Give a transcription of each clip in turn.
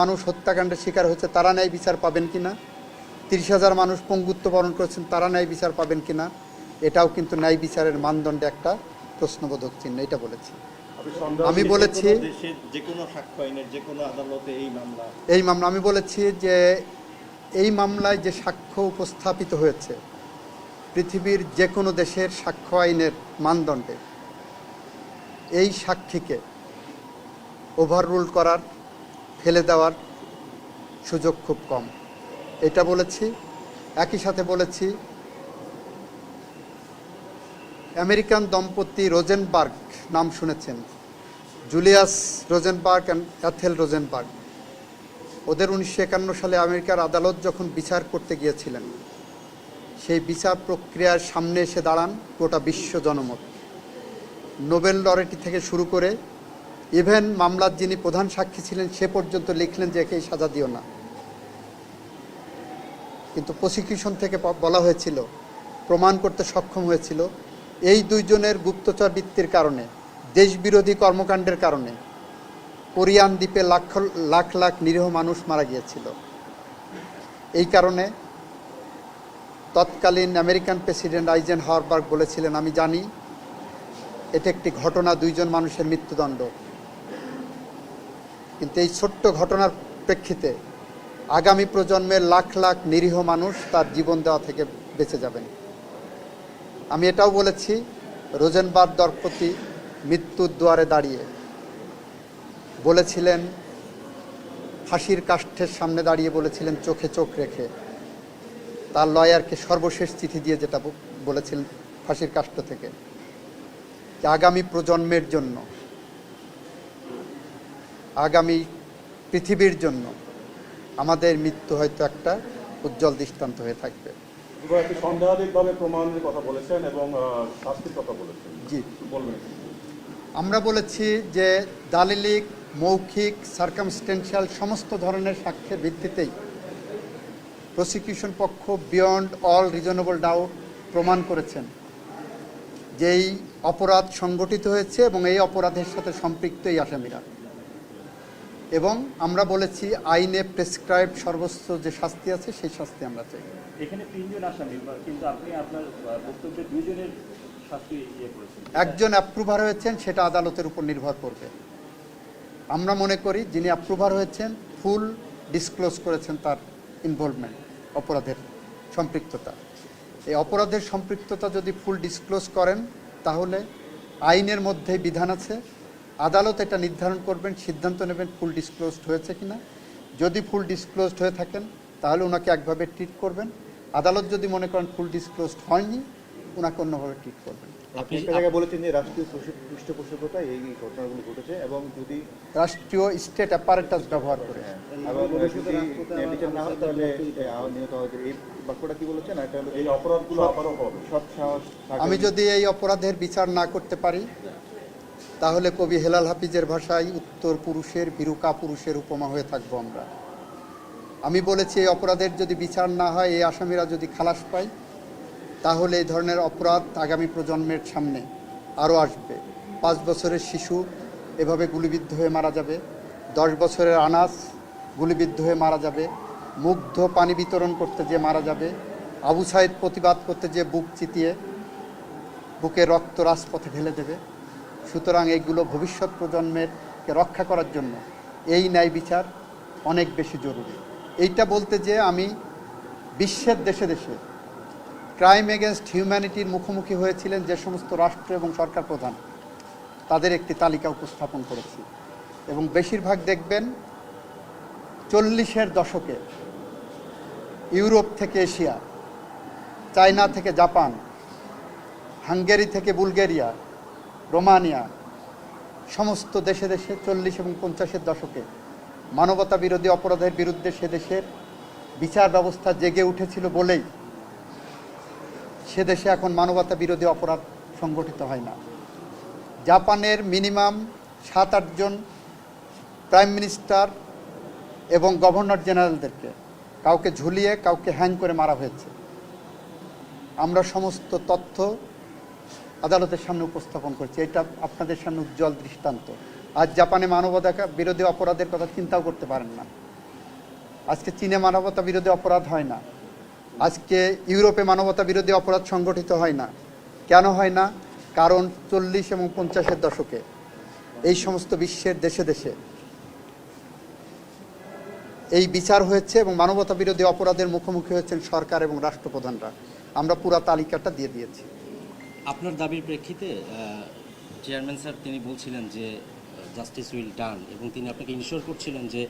মানুষ হত্যাকাণ্ডের শিকার হয়েছে তারা ন্যায় বিচার পাবেন কিনা তিরিশ হাজার মানুষ পঙ্গুত্ব বরণ করেছেন তারা ন্যায় বিচার পাবেন কিনা এটাও কিন্তু ন্যায় বিচারের মানদণ্ডে একটা প্রশ্নবোধক চিহ্ন এটা বলেছি। আমি বলেছি যে কোনো সাক্ষ্য যে কোনো আদালতে এই মামলা এই মামলা আমি বলেছি যে এই মামলায় যে সাক্ষ্য উপস্থাপিত হয়েছে পৃথিবীর যে কোনো দেশের সাক্ষ্য আইনের মানদণ্ডে এই সাক্ষীকে ওভাররুল করার ফেলে দেওয়ার সুযোগ খুব কম। এটা বলেছি, একই সাথে বলেছি, আমেরিকান দম্পতি রোজেনবার্গ নাম শুনেছেন। Julius Rosenberg and Ethel Rosenberg. ওদের উনিশশো একান্ন সালে আমেরিকার আদালত যখন বিচার করতে গিয়েছিলেন, সেই বিচার প্রক্রিয়ার সামনে এসে দাঁড়ান গোটা বিশ্ব জনমত। নোবেল লরেটি থেকে শুরু করে ইভেন মামলার যিনি প্রধান সাক্ষী ছিলেন, সে পর্যন্ত লিখলেন যে একেই সাজা দিও না। কিন্তু প্রসিকিউশন থেকে বলা হয়েছিল, প্রমাণ করতে সক্ষম হয়েছিল, এই দুইজনের গুপ্তচর বৃত্তির কারণে, দেশবিরোধী কর্মকাণ্ডের কারণে, কোরিয়ান দ্বীপে লাখ লাখ লাখ নিরীহ মানুষ মারা গিয়েছিল। এই কারণে তৎকালীন আমেরিকান প্রেসিডেন্ট আইজেন হাওয়ারবার্গ বলেছিলেন, আমি জানি, এটা একটি ঘটনা, দুইজন মানুষের মৃত্যুদণ্ড। কিন্তু এই ছোট্ট ঘটনার প্রেক্ষিতে আগামী প্রজন্মের লাখ লাখ নিরীহ মানুষ তার জীবন দেওয়া থেকে বেঁচে যাবেন। আমি এটাও বলেছি রোজেনবার দরপতি মৃত্যুর দুয়ারে দাঁড়িয়ে বলেছিলেন, ফাঁসির কাষ্ঠের সামনে দাঁড়িয়ে বলেছিলেন, চোখে চোখ রেখে। তার লয়ারকে সর্বশেষ চিঠি দিয়ে যেটা বলেছিলেন ফাঁসির কাষ্ঠ থেকে আগামী প্রজন্মের জন্য আগামী পৃথিবীর জন্য আমাদের মৃত্যু হয়তো একটা উজ্জ্বল দৃষ্টান্ত হয়ে থাকবে। সন্দেহাতীতভাবে প্রমাণের কথা বলেছেন এবং শাস্তির কথা বলেছেন। জি। বলবেন। আমরা বলেছি যে দালিলিক মৌখিক সার্কামস্টেন্সিয়াল সমস্ত ধরনের সাক্ষ্যের ভিত্তিতেই প্রসিকিউশন পক্ষ বিয়ন্ড অল রিজনেবল ডাউট প্রমাণ করেছেন যেই অপরাধ সংগঠিত হয়েছে এবং এই অপরাধের সাথে সম্পৃক্ত এই আসামিরা। এবং আমরা বলেছি আইনে প্রেসক্রাইব সর্বোচ্চ যে শাস্তি আছে সেই শাস্তি আমরা চাই। এখানে তিনজন আসামি কিন্তু আপনি আপনার বক্তব্যে দুইজনের শাস্তি ইয়ে করেছেন। একজন অ্যাপ্রুভার হয়েছেন সেটা আদালতের উপর নির্ভর করবে। আমরা মনে করি যিনি অ্যাপ্রুভার হয়েছেন ফুল ডিসক্লোজ করেছেন তার ইনভলভমেন্ট অপরাধের সম্পৃক্ততা। এই অপরাধের সম্পৃক্ততা যদি ফুল ডিসক্লোজ করেন তাহলে আইনের মধ্যে বিধান আছে আদালত এটা নির্ধারণ করবেন সিদ্ধান্ত নেবেন ফুল ডিসক্লোজড হয়েছে কিনা। যদি ফুল ডিসক্লোজড হয়ে থাকেন তাহলে ওনাকে একভাবে ট্রিট করবেন। আদালত যদি মনে করেন ফুল ডিসক্লোজড হয়নি ওনাকে অন্যভাবে ট্রিট করবেন। আপনি একটা বলেছেন যে রাষ্ট্রীয় এই ঘটনাগুলো ঘটেছে এবং যদি রাষ্ট্রীয় স্টেট অ্যাপারেটাস ব্যবহার করে। না হয় কি আমি যদি এই অপরাধের বিচার না করতে পারি তাহলে কবি হেলাল হাফিজের ভাষায় উত্তর পুরুষের বিরুকা পুরুষের উপমা হয়ে থাকব আমরা। আমি বলেছি, এই অপরাধের যদি বিচার না হয়, এই আসামিরা যদি খালাস পায়, তাহলে এই ধরনের অপরাধ আগামী প্রজন্মের সামনে আরও আসবে। পাঁচ বছরের শিশু এভাবে গুলিবিদ্ধ হয়ে মারা যাবে, দশ বছরের আনাস গুলিবিদ্ধ হয়ে মারা যাবে, মুগ্ধ পানি বিতরণ করতে যে মারা যাবে, আবু সাইদ প্রতিবাদ করতে যে বুক চিতিয়ে বুকে রক্ত রাজপথে ঢেলে দেবে সুতরাং এইগুলো ভবিষ্যৎ প্রজন্মেরকে রক্ষা করার জন্য এই ন্যায় বিচার অনেক বেশি জরুরি। এইটা বলতে যে আমি বিশ্বের দেশে দেশে ক্রাইম এগেনস্ট হিউম্যানিটির মুখোমুখি হয়েছিলেন যে সমস্ত রাষ্ট্র এবং সরকার প্রধান। তাদের একটি তালিকা উপস্থাপন করেছি। এবং বেশিরভাগ দেখবেন চল্লিশের দশকে ইউরোপ থেকে এশিয়া, চায়না থেকে জাপান, হাঙ্গেরি থেকে বুলগেরিয়া রোমানিয়া, সমস্ত দেশে দেশে চল্লিশ এবং পঞ্চাশের দশকে মানবতা বিরোধী অপরাধের বিরুদ্ধে সে দেশের বিচার ব্যবস্থা জেগে উঠেছিল বলেই সে দেশে এখন মানবতা বিরোধী অপরাধ সংগঠিত হয় না। জাপানের মিনিমাম সাত আটজন প্রাইম মিনিস্টার এবং গভর্নর জেনারেলদেরকে কাউকে ঝুলিয়ে, কাউকে হ্যাং করে মারা হয়েছে। আমরা সমস্ত তথ্য আদালতের সামনে উপস্থাপন করছি। এটা আপনাদের সামনে উজ্জ্বল দৃষ্টান্ত। আজ জাপানে মানবাধিকার বিরোধী অপরাধের কথা চিন্তাও করতে পারেন না। আজকে চীনে মানবতা বিরোধী অপরাধ হয় না। আজকে ইউরোপে মানবতা বিরোধী অপরাধ সংগঠিত হয় না। কেন হয় না? কারণ চল্লিশ এবং পঞ্চাশের দশকে এই সমস্ত বিশ্বের দেশে দেশে এই বিচার হয়েছে এবং মানবতা বিরোধী অপরাধের মুখোমুখি হয়েছেন সরকার এবং রাষ্ট্রপ্রধানরা। আমরা পুরা তালিকাটা দিয়ে দিয়েছি। আপনার দাবির প্রেক্ষিতে চেয়ারম্যান স্যার তিনি বলছিলেন যে জাস্টিস উইল ডান এবং তিনি আপনাকে ইনশিওর করছিলেন যে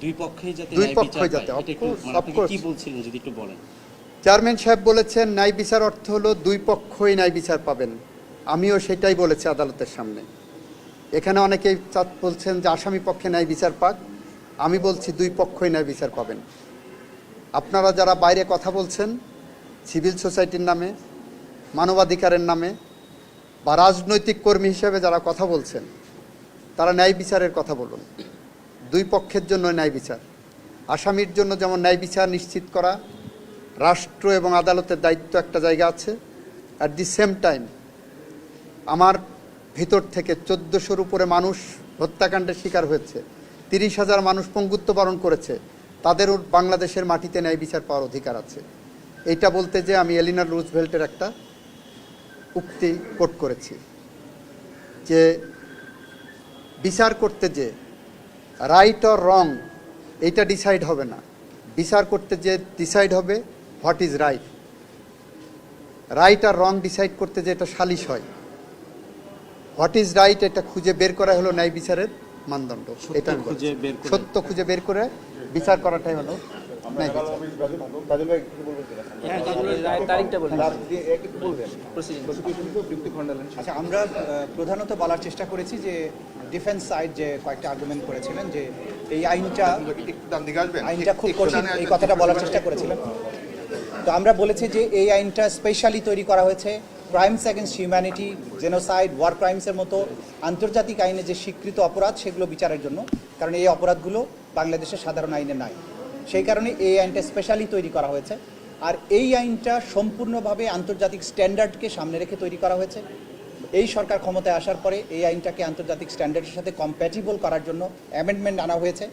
দুই পক্ষেই যাতে দুই পক্ষই যাতে, মানে. কি বলছিলেন যদি একটু বলেন? চেয়ারম্যান সাহেব বলেছেন ন্যায় বিচার অর্থ হলো দুই পক্ষই ন্যায় বিচার পাবেন। আমিও সেটাই বলেছি আদালতের সামনে। এখানে অনেকেই বলছেন যে আসামি পক্ষে ন্যায় বিচার পাক। আমি বলছি দুই পক্ষই ন্যায় বিচার পাবেন। আপনারা যারা বাইরে কথা বলছেন সিভিল সোসাইটির নামে মানবাধিকারের নামে বা রাজনৈতিক কর্মী হিসেবে যারা কথা বলছেন, তারা ন্যায় বিচারের কথা বলুন। দুই পক্ষের জন্য ন্যায় বিচার। আসামির জন্য যেমন ন্যায় বিচার নিশ্চিত করা, রাষ্ট্র এবং আদালতের দায়িত্ব একটা জায়গা আছে। অ্যাট দি সেম টাইম আমার ভিতর থেকে চোদ্দোশোর উপরে মানুষ হত্যাকাণ্ডের শিকার হয়েছে। তিরিশ হাজার মানুষ পঙ্গুত্ব বরণ করেছে। তাদেরও বাংলাদেশের মাটিতে ন্যায় বিচার পাওয়ার অধিকার আছে। এইটা বলতে যে আমি এলিনার রুজভেল্টের একটা উক্তি কোট করেছি যে বিচার করতে যে রাইট অর রং এইটা ডিসাইড হবে না। বিচার করতে যে ডিসাইড হবে হোয়াট ইজ রাইট রাইট আর রং ডিসাইড করতে যে এটা সালিশ হয়। হোয়াট ইজ রাইট এটা খুঁজে বের করা হলো ন্যায় বিচারের মানদণ্ড। এটা সত্য খুঁজে বের করে বিচার করাটাই হলো আচ্ছা আমরা প্রধানত বলার চেষ্টা করেছি যে ডিফেন্স সাইড যে কয়েকটা আর্গুমেন্ট করেছিলেন যে এই আইনটা আইনটা খুব কঠিন এই কথাটা বলার চেষ্টা করেছিলেন। তো আমরা বলেছি যে এই আইনটা স্পেশালি তৈরি করা হয়েছে। Crimes against humanity genocide war ক্রাইমসের মতো আন্তর্জাতিক আইনে যে স্বীকৃত অপরাধ সেগুলো বিচারের জন্য। কারণ এই অপরাধগুলো বাংলাদেশের সাধারণ আইনে নাই। সেই কারণে এই আইনটা স্পেশালি তৈরি করা হয়েছে। আর এই আইনটা সম্পূর্ণভাবে আন্তর্জাতিক স্ট্যান্ডার্ডকে সামনে রেখে তৈরি করা হয়েছে। এই সরকার ক্ষমতায় আসার পরে এই আইনটাকে আন্তর্জাতিক স্ট্যান্ডার্ডের সাথে কম্প্যাটিবল করার জন্য অ্যামেন্ডমেন্ট আনা হয়েছে।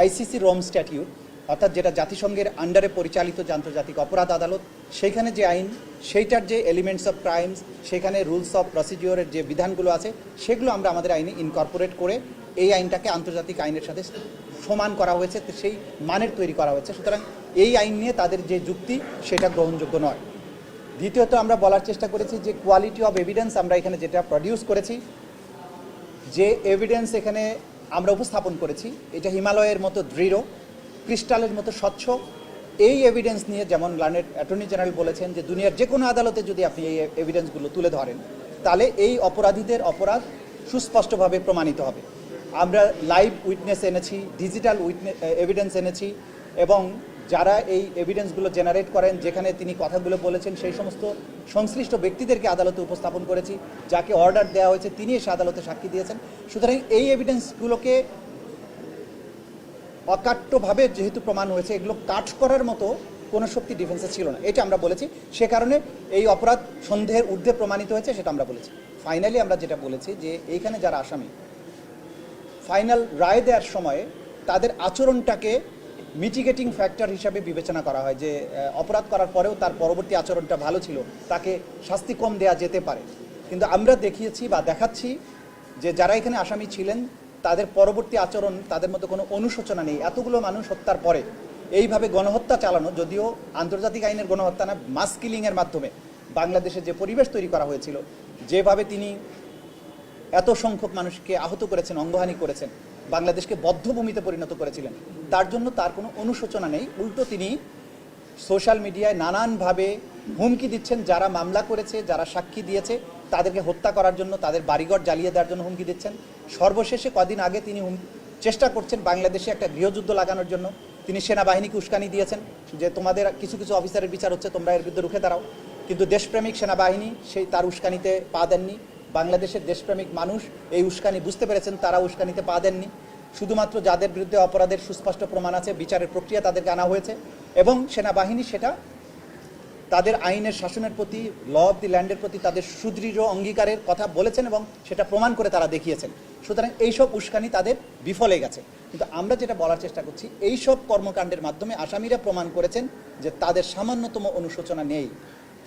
আইসিসি রোম স্ট্যাটিউট অর্থাৎ যেটা জাতিসংঘের আন্ডারে পরিচালিত যে আন্তর্জাতিক অপরাধ আদালত সেইখানে যে আইন, সেইটার যে এলিমেন্টস অফ ক্রাইমস সেখানে রুলস অফ প্রসিডিওরের যে বিধানগুলো আছে, সেগুলো আমরা আমাদের আইনে ইনকর্পোরেট করে এই আইনটাকে আন্তর্জাতিক আইনের সাথে সমান করা হয়েছে সেই মানের তৈরি করা হয়েছে। সুতরাং এই আইন নিয়ে তাদের যে যুক্তি, সেটা গ্রহণযোগ্য নয়। দ্বিতীয়ত আমরা বলার চেষ্টা করেছি যে কোয়ালিটি অফ এভিডেন্স আমরা এখানে যেটা প্রডিউস করেছি, যে এভিডেন্স এখানে আমরা উপস্থাপন করেছি, এটা হিমালয়ের মতো দৃঢ়, ক্রিস্টালের মতো স্বচ্ছ। এই এভিডেন্স নিয়ে যেমন লার্নেড অ্যাটর্নি জেনারেল বলেছেন যে দুনিয়ার যে কোনো আদালতে যদি আপনি এই এভিডেন্সগুলো তুলে ধরেন, তাহলে এই অপরাধীদের অপরাধ সুস্পষ্টভাবে প্রমাণিত হবে। আমরা লাইভ উইটনেস এনেছি ডিজিটাল উইটনে এভিডেন্স এনেছি এবং যারা এই এভিডেন্সগুলো জেনারেট করেন, যেখানে তিনি কথাগুলো বলেছেন, সেই সমস্ত সংশ্লিষ্ট ব্যক্তিদেরকে আদালতে উপস্থাপন করেছি, যাকে অর্ডার দেওয়া হয়েছে, তিনি এসে আদালতে সাক্ষী দিয়েছেন। সুতরাং এই এভিডেন্সগুলোকে অকাট্যভাবে যেহেতু প্রমাণ হয়েছে, এগুলো কাট করার মতো কোনো শক্তি ডিফেন্সে ছিল না। এটা আমরা বলেছি। সে কারণে এই অপরাধ সন্দেহের ঊর্ধ্বে প্রমাণিত হয়েছে, সেটা আমরা বলেছি। ফাইনালি আমরা যেটা বলেছি যে, এইখানে যারা আসামি ফাইনাল রায় দেওয়ার সময়ে তাদের আচরণটাকে মিটিগেটিং ফ্যাক্টর হিসাবে বিবেচনা করা হয় যে অপরাধ করার পরেও তার পরবর্তী আচরণটা ভালো ছিল, তাকে শাস্তি কম দেওয়া যেতে পারে। কিন্তু আমরা দেখিয়েছি বা দেখাচ্ছি যে, যারা এখানে আসামি ছিলেন, তাদের পরবর্তী আচরণ, তাদের মধ্যে কোনো অনুশোচনা নেই। এতগুলো মানুষ হত্যার পরে এইভাবে গণহত্যা চালানো, যদিও আন্তর্জাতিক আইনের গণহত্যা না মাস কিলিংয়ের মাধ্যমে বাংলাদেশে যে পরিবেশ তৈরি করা হয়েছিল, যেভাবে তিনি এত সংখ্যক মানুষকে আহত করেছেন, অঙ্গহানি করেছেন, বাংলাদেশকে বদ্ধভূমিতে পরিণত করেছিলেন। তার জন্য তার কোনো অনুশোচনা নেই। উল্টো তিনি সোশ্যাল মিডিয়ায় নানানভাবে হুমকি দিচ্ছেন, যারা মামলা করেছে, যারা সাক্ষী দিয়েছে, তাদেরকে হত্যা করার জন্য, তাদের বাড়িঘর জ্বালিয়ে দেওয়ার জন্য হুমকি দিচ্ছেন। সর্বশেষে কদিন আগে তিনি চেষ্টা করছেন বাংলাদেশে একটা গৃহযুদ্ধ লাগানোর জন্য। তিনি সেনাবাহিনীকে উস্কানি দিয়েছেন যে, তোমাদের কিছু কিছু অফিসারের বিচার হচ্ছে, তোমরা এর বিরুদ্ধে রুখে দাঁড়াও। কিন্তু দেশপ্রেমিক সেনাবাহিনী সেই তার উস্কানিতে পা দেননি। বাংলাদেশের দেশপ্রেমিক মানুষ এই উস্কানি বুঝতে পেরেছেন, তারা উস্কানিতে পা দেননি। শুধুমাত্র যাদের বিরুদ্ধে অপরাধের সুস্পষ্ট প্রমাণ আছে, বিচারের প্রক্রিয়া তাদেরকে আনা হয়েছে এবং সেনাবাহিনী সেটা তাদের আইনের শাসনের প্রতি, ল অফ দি ল্যান্ডের প্রতি তাদের সুদৃঢ় অঙ্গীকারের কথা বলেছেন এবং সেটা প্রমাণ করে তারা দেখিয়েছেন। সুতরাং এইসব উস্কানি তাদের বিফলে গেছে। কিন্তু আমরা যেটা বলার চেষ্টা করছি এই সব কর্মকাণ্ডের মাধ্যমে আসামিরা প্রমাণ করেছেন যে তাদের সামান্যতম অনুশোচনা নেই।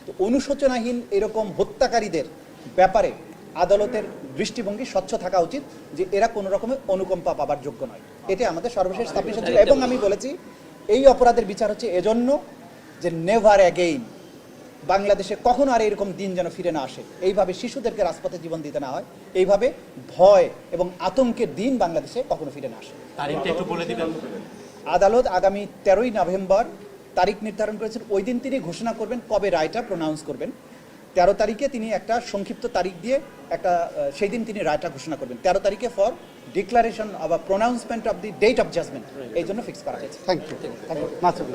তো অনুশোচনাহীন এরকম হত্যাকারীদের ব্যাপারে আদালতের দৃষ্টিভঙ্গি স্বচ্ছ থাকা উচিত যে এরা কোনো রকমের অনুকম্পা পাবার যোগ্য নয়। এটা আমাদের সর্বশেষ সাবমিশন ছিল এবং আমি বলেছি এই অপরাধের বিচার হচ্ছে এজন্য যে নেভার অ্যাগেইন বাংলাদেশে কখনো আর এরকম দিন যেন ফিরে না আসে। এইভাবে শিশুদেরকে রাজপথে জীবন দিতে না হয় এইভাবে ভয় এবং আতঙ্কের দিন বাংলাদেশে কখনো ফিরে না আসে। একটু বলে দিবেন। আদালত আগামী তেরোই নভেম্বর তারিখ নির্ধারণ করেছেন ওই দিন তিনি ঘোষণা করবেন কবে রায়টা প্রোনাউন্স করবেন। তেরো তারিখে তিনি একটা সংক্ষিপ্ত তারিখ দিয়ে একটা সেই দিন তিনি রায়টা ঘোষণা করবেন। তেরো তারিখে for declaration of pronouncement of the date of judgment এই জন্য ফিক্স করা হয়েছে। Thank you thank you Masud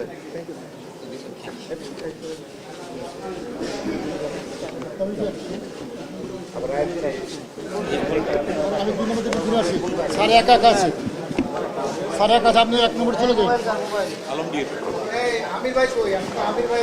আমি দুই নম্বর থেকে ঘুরে আসি সাড়ে একা একা আছি। সাড়ে একা আপনি এক নম্বর চলে যান। আমির ভাই কই? আমির ভাই